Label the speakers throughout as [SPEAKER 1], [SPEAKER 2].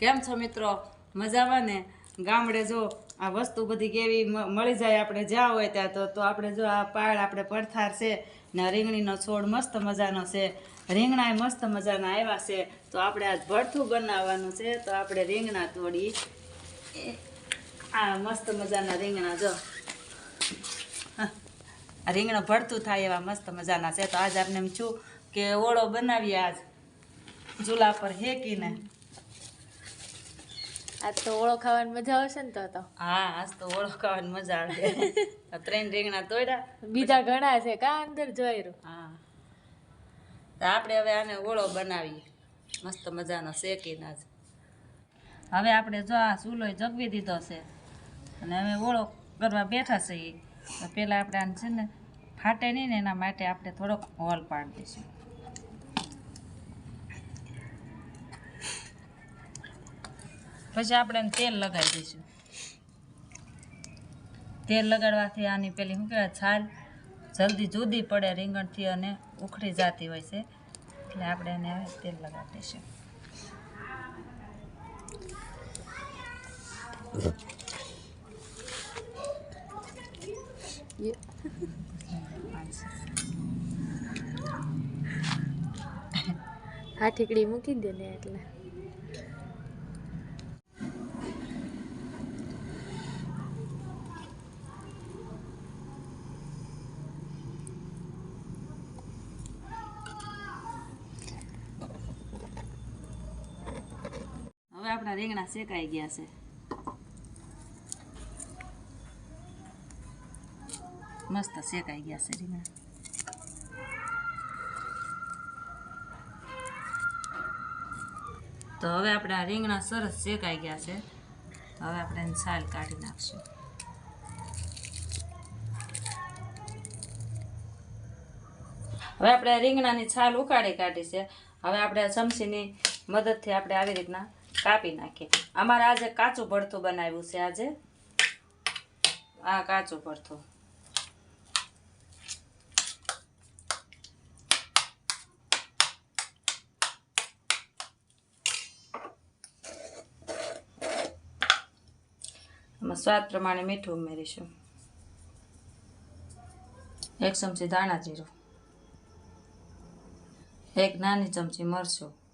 [SPEAKER 1] કેમ છો મિત્રો? મજામાં ને? ગામડે જો આ વસ્તુ બધી કેવી મળી જાય આપણે જ્યાં હોય ત્યાં તો તો આપણે જો આ પાળ આપણે પડથાર છે ને રીંગણીનો છોડ મસ્ત મજાનો છે. રીંગણા મસ્ત મજાના આવ્યા છે. તો આપણે આજ ભરથું બનાવવાનું છે, તો આપણે રીંગણા તોડી આ મસ્ત મજાના રીંગણા જો. રીંગણા ભરતું થાય એવા મસ્ત મજાના છે. તો આજ આપણે એમ છું કે ઓળો બનાવીએ આજ. ચૂલા પર હેકીને
[SPEAKER 2] આજ તો ઓળો ખાવાની મજા આવશે ને તો તો.
[SPEAKER 1] હા આજ તો ઓળો ખાવાની મજા આવે આ ત્રણ રીંગણા તોડ્યા
[SPEAKER 2] બીજા ઘણા છે કા અંદર જોઈ રહ્યું?
[SPEAKER 1] હા. તો આપણે હવે આને ઓળો બનાવીએ. મસ્ત મજાનો શેકીને આજ. હવે આપણે જો આ ચૂલો જગવી દીધો છે. અને હવે ઓળો કરવા બેઠા છીએ. તો પહેલાં આપણે આને છે ને ફાટે નહીં ને એના માટે આપણે થોડોક હોલ પાડી દઈશું. પછી આપણે તેલ લગાવી દઈશું. તેલ લગાડવાથી આની પેલી શું કહેવાય, છાલ જલ્દી જુદી પડે, રીંગણથી અને ઉખડી જતી હોય છે. એટલે આપણે એને તેલ લગાવી દઈશું.
[SPEAKER 2] હા, ઠીકડી મૂકી દે ને એટલે
[SPEAKER 1] હવે આપણા રીંગણા શેકાઈ ગયા છે મસ્ત શેકાઈ ગયા છે રીંગણા તો હવે આપણા રીંગણા સરસ શેકાઈ ગયા છે હવે આપણે એને છાલ કાઢી નાખશું હવે આપણે રીંગણાની છાલ ઉકાળી કાઢી છે હવે આપણે ચમચીની મદદથી આપણે આવી રીતના કાપી નાખીએ. અમારે આજે કાચું ભરથું બનાવ્યું છે આજે. આ કાચું ભરથું. સ્વાદ પ્રમાણે મીઠું ઉમેરીશું. એક ચમચી દાણા જીરું. એક નાની ચમચી મરચું.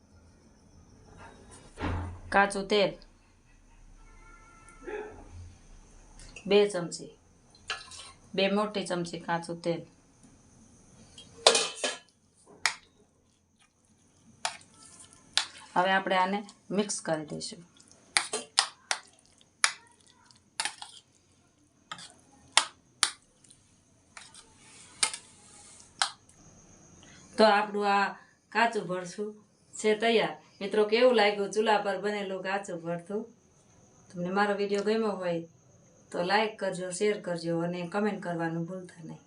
[SPEAKER 1] કાચું તેલ. બે ચમચી. બે મોટી ચમચી કાચું તેલ. હવે આપણે આને મિક્સ કરી દઈશું. તો આપણું આ કાચું ભરથું છે તૈયાર. મિત્રો, કેવું લાગ્યું? ચૂલા પર બનેલું કાચું ભરતું? તમને મારો વીડિયો ગમ્યો હોય તો લાઈક કરજો શેર કરજો અને કમેન્ટ કરવાનું ભૂલતા નહીં.